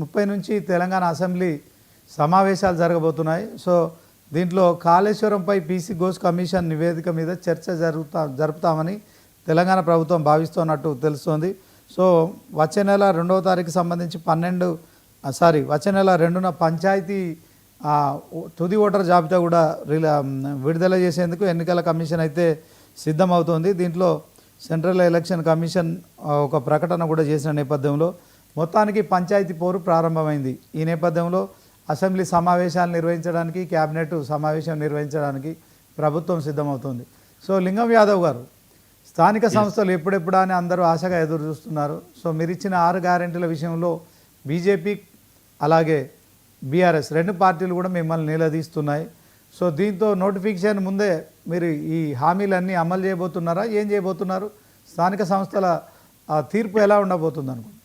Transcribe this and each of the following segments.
ముప్పై నుంచి తెలంగాణ అసెంబ్లీ సమావేశాలు జరగబోతున్నాయి. సో దీంట్లో కాళేశ్వరంపై పీసీ ఘోష్ కమిషన్ నివేదిక మీద చర్చ జరుగుతా జరుపుతామని తెలంగాణ ప్రభుత్వం భావిస్తున్నట్టు తెలుస్తోంది. సో వచ్చే నెల రెండవ తారీఖు సంబంధించి పన్నెండు సారీ వచ్చే నెల రెండున పంచాయతీ తుది ఓటర్ జాబితా కూడా రిలా విడుదల చేసేందుకు ఎన్నికల కమిషన్ అయితే సిద్ధమవుతోంది. దీంట్లో సెంట్రల్ ఎలక్షన్ కమిషన్ ఒక ప్రకటన కూడా చేసిన నేపథ్యంలో మొత్తానికి పంచాయతీ పోరు ప్రారంభమైంది. ఈ నేపథ్యంలో అసెంబ్లీ సమావేశాలు నిర్వహించడానికి కేబినెట్ సమావేశం నిర్వహించడానికి ప్రభుత్వం సిద్ధమవుతోంది. సో లింగం యాదవ్ గారు స్థానిక సంస్థలు ఎప్పుడెప్పుడా అని అందరూ ఆశగా ఎదురు చూస్తున్నారు. సో మీరు ఇచ్చిన ఆరు గ్యారెంటీల విషయంలో బీజేపీ అలాగే బీఆర్ఎస్ రెండు పార్టీలు కూడా మిమ్మల్ని నిలదీస్తున్నాయి. సో దీంతో నోటిఫికేషన్ ముందే మీరు ఈ హామీలన్నీ అమలు చేయబోతున్నారా? ఏం చేయబోతున్నారు? స్థానిక సంస్థల తీర్పు ఎలా ఉండబోతుంది అనుకుంటున్నారు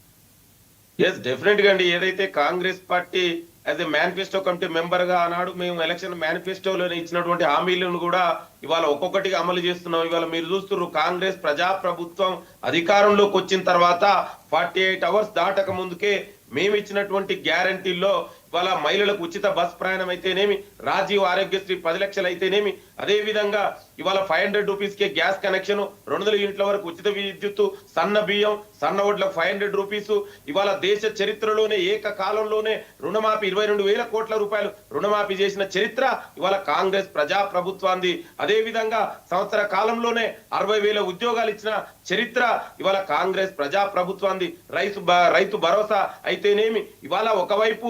ఎస్ డెఫినెట్గా అండి. ఏదైతే Congress party as a manifesto committee మెంబర్గా ఆనాడు మేము ఎలక్షన్ మేనిఫెస్టోలో ఇచ్చినటువంటి హామీలను కూడా ఇవాళ ఒక్కొక్కటిగా అమలు చేస్తున్నాం. ఇవాళ మీరు చూస్తున్నారు కాంగ్రెస్ ప్రజా ప్రభుత్వం అధికారంలోకి వచ్చిన తర్వాత ఫార్టీ ఎయిట్ అవర్స్ దాటక ముందుకే మేము ఇచ్చినటువంటి గ్యారంటీల్లో ఇవాళ మహిళలకు ఉచిత బస్ ప్రయాణం అయితేనేమి రాజీవ్ ఆరోగ్యశ్రీ పది లక్షలు అయితేనేమి అదే విధంగా ఇవాళ ఫైవ్ హండ్రెడ్ రూపీస్ కే గ్యాస్ కనెక్షన్ రెండు వందల యూనిట్ల వరకు ఉచిత విద్యుత్తు సన్న బియ్యం సన్న వడ్లకు ఫైవ్ హండ్రెడ్ రూపీస్ ఇవాళ దేశ చరిత్రలోనే ఏకకాలంలోనే రుణమాఫీ ఇరవై రెండు వేల కోట్ల రూపాయలు రుణమాఫీ చేసిన చరిత్ర ఇవాళ కాంగ్రెస్ ప్రజా ప్రభుత్వాన్ని అదే విధంగా సంవత్సర కాలంలోనే అరవై వేల ఉద్యోగాలు ఇచ్చిన చరిత్ర ఇవాళ కాంగ్రెస్ ప్రజా ప్రభుత్వాన్ని రైతు రైతు భరోసా అయితేనేమి ఇవాళ ఒకవైపు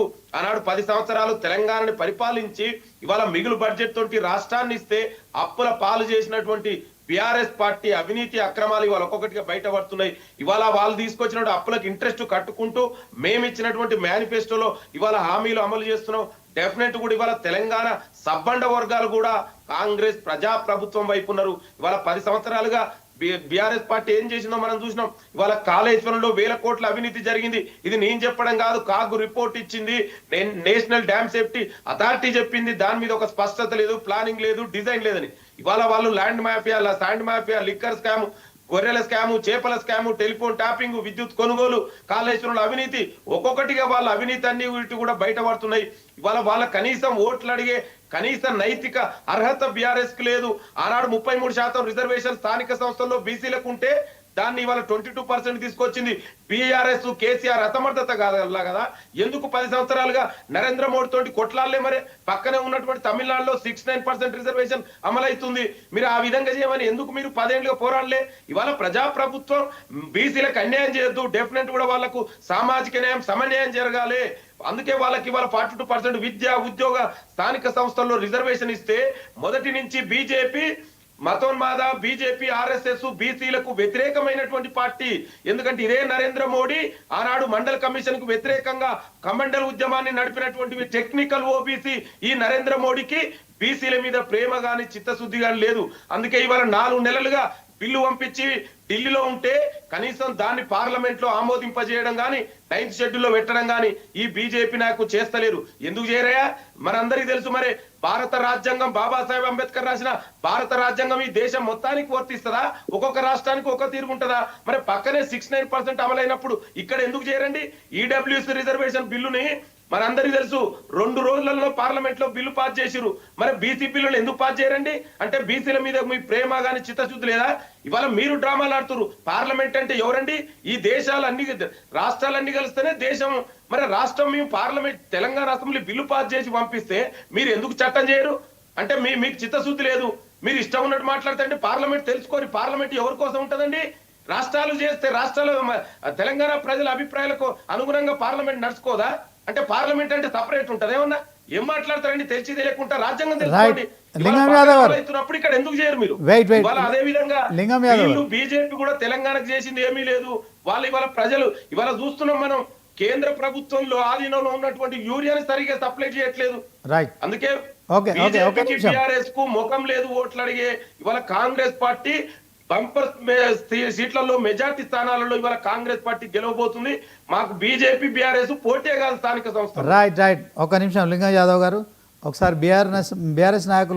ఆనాడు పది సంవత్సరాలు తెలంగాణని పరిపాలించి ఇవాళ మిగులు బడ్జెట్ తోటి రాష్ట్రాన్ని ఇస్తే అప్పుల పాలు చేసినటువంటి బీఆర్ఎస్ పార్టీ అవినీతి అక్రమాలు ఇవాళ ఒక్కొక్కటిగా బయటపడుతున్నాయి. ఇవాళ వాళ్ళు తీసుకొచ్చినటువంటి అప్పులకు ఇంట్రెస్ట్ కట్టుకుంటూ మేము ఇచ్చినటువంటి మేనిఫెస్టోలో ఇవాళ హామీలు అమలు చేస్తున్నాం. డెఫినెట్ కూడా ఇవాళ తెలంగాణ సబ్బండ వర్గాలు కూడా కాంగ్రెస్ ప్రజా ప్రభుత్వం వైపు ఉన్నారు. ఇవాళ పది సంవత్సరాలుగా బీఆర్ఎస్ పార్టీ ఏం చేసిందో మనం చూసినాం. ఇవాళ కాళేశ్వరంలో వేల కోట్ల అవినీతి జరిగింది. ఇది నేను చెప్పడం కాదు కాగు రిపోర్ట్ ఇచ్చింది. నేషనల్ డ్యామ్ సేఫ్టీ అథారిటీ చెప్పింది. దాని మీద ఒక స్పష్టత లేదు ప్లానింగ్ లేదు డిజైన్ లేదని. ఇవాళ వాళ్ళు land mafia sand mafia liquor scam గొర్రెల స్కాము చేపల స్కాము టెలిఫోన్ ట్యాపింగ్ విద్యుత్ కొనుగోలు కాళేశ్వరుల అవినీతి. ఒక్కొక్కటిగా వాళ్ళ అవినీతి అన్ని వీటి కూడా బయటపడుతున్నాయి. ఇవాళ వాళ్ళ కనీసం ఓట్లు అడిగే కనీస నైతిక అర్హత బీఆర్ఎస్కు లేదు. ఆనాడు ముప్పై మూడు శాతం రిజర్వేషన్ స్థానిక సంస్థల్లో బీసీలకు ఉంటే దాన్ని ఇవాళ ట్వంటీ టూ పర్సెంట్ తీసుకొచ్చింది బీఆర్ఎస్ కేసీఆర్ అసమర్థత కాదల్లా కదా? ఎందుకు పది సంవత్సరాలుగా నరేంద్ర మోడీ తోటి కొట్లాడలే మరి? పక్కనే ఉన్నటువంటి తమిళనాడులో సిక్స్ నైన్ పర్సెంట్ రిజర్వేషన్ అమలవుతుంది. మీరు ఆ విధంగా చేయమని ఎందుకు మీరు పదేళ్ళుగా పోరాడలే? ఇవాళ ప్రజా ప్రభుత్వం బీసీలకు అన్యాయం చేయొద్దు. డెఫినెట్ కూడా వాళ్ళకు సామాజిక న్యాయం సమన్యాయం జరగాలి. అందుకే వాళ్ళకి ఇవాళ ఫార్టీ టూ పర్సెంట్ విద్య ఉద్యోగ స్థానిక సంస్థల్లో రిజర్వేషన్ ఇస్తే మొదటి నుంచి బీజేపీ మతోన్మాద బీజేపీ ఆర్ఎస్ఎస్ బీసీలకు వ్యతిరేకమైనటువంటి పార్టీ. ఎందుకంటే ఇదే నరేంద్ర మోడీ ఆనాడు మండల కమిషన్కు వ్యతిరేకంగా కమండల్ ఉద్యమాన్ని నడిపినటువంటి టెక్నికల్ ఓబీసీ ఈ నరేంద్ర మోడీకి బీసీల మీద ప్రేమ గాని చిత్తశుద్ధి గాని లేదు. అందుకే ఇవాళ నాలుగు నెలలుగా బిల్లు పంపించి ఢిల్లీలో ఉంటే కనీసం దాన్ని పార్లమెంట్లో ఆమోదింపజేయడం కానీ నైన్త్ షెడ్యూల్లో పెట్టడం గాని ఈ బీజేపీ నాకు చేస్తలేరు. ఎందుకు చేయరయా మనందరికీ తెలుసు మరి భారత రాజ్యాంగం బాబాసాహెబ్ అంబేద్కర్ రాసిన భారత రాజ్యాంగం ఈ దేశం మొత్తానికి వర్తిస్తుందా? ఒక్కొక్క రాష్ట్రానికి ఒక తీరుగుంటుందా మరి పక్కనే సిక్స్ నైన్ పర్సెంట్ అమలైనప్పుడు ఇక్కడ ఎందుకు చేయరండి? ఈడబ్ల్యూఎస్ రిజర్వేషన్ బిల్లుని మనందరికీ తెలుసు రెండు రోజులలో పార్లమెంట్లో బిల్లు పాస్ చేసిరు మరి బీసీ బిల్లులు ఎందుకు పాస్ చేయరండి? అంటే బీసీల మీద మీ ప్రేమ గాని చిత్తశుద్ధి లేదా? ఇవాళ మీరు డ్రామాలు ఆడుతున్నారు పార్లమెంట్ అంటే ఎవరండి? ఈ దేశాలన్నీ రాష్ట్రాలన్నీ కలిస్తేనే దేశం. మరి రాష్ట్రం మేము parliament Telangana assembly bill pass చేసి పంపిస్తే మీరు ఎందుకు చట్టం చేయరు? అంటే మీ మీకు చిత్తశుద్ధి లేదు. మీరు ఇష్టం ఉన్నట్టు మాట్లాడుతుంటే పార్లమెంట్ తెలుసుకోరు. పార్లమెంట్ ఎవరి కోసం ఉంటుందండి? రాష్ట్రాలు చేస్తే రాష్ట్రాలు తెలంగాణ ప్రజల అభిప్రాయాలకు అనుగుణంగా పార్లమెంట్ నడుచుకోదా? అంటే పార్లమెంట్ అంటే సపరేట్ ఉంటది ఏమన్నా? ఏం మాట్లాడతారండి తెలిసి తెలియకుండా రాజ్యాంగం తెలుసుకోండి. లింగం యాదవ్ ఇక్కడ ఎందుకు చేయరు మీరు? Wait. ఇవాళ అదే విధంగా లింగం యాదవ్ బీజేపీ కూడా తెలంగాణకు చేసింది ఏమీ లేదు. వాళ్ళు ఇవాళ ప్రజలు ఇవాళ చూస్తున్నాం మనం కేంద్ర ప్రభుత్వంలో ఆధీనంలో ఉన్నటువంటి యూరియాని సరిగా సప్లై చేయట్లేదు. రైట్ అందుకే. టిఆర్ఎస్కు ముఖం లేదు ఓట్లు అడిగే ఇవాళ కాంగ్రెస్ పార్టీ బంపర్ సీట్లలో మెజార్టీ స్థానాలలో ఇవాళ కాంగ్రెస్ పార్టీ గెలవబోతుంది. మాకు బీజేపీ బీఆర్ఎస్ పోటీ కాదు స్థానిక సంస్థ రైట్ రైట్ ఒక నిమిషం లింగం యాదవ్ గారు. ఒకసారి బీఆర్ఎస్ బీఆర్ఎస్ నాయకులు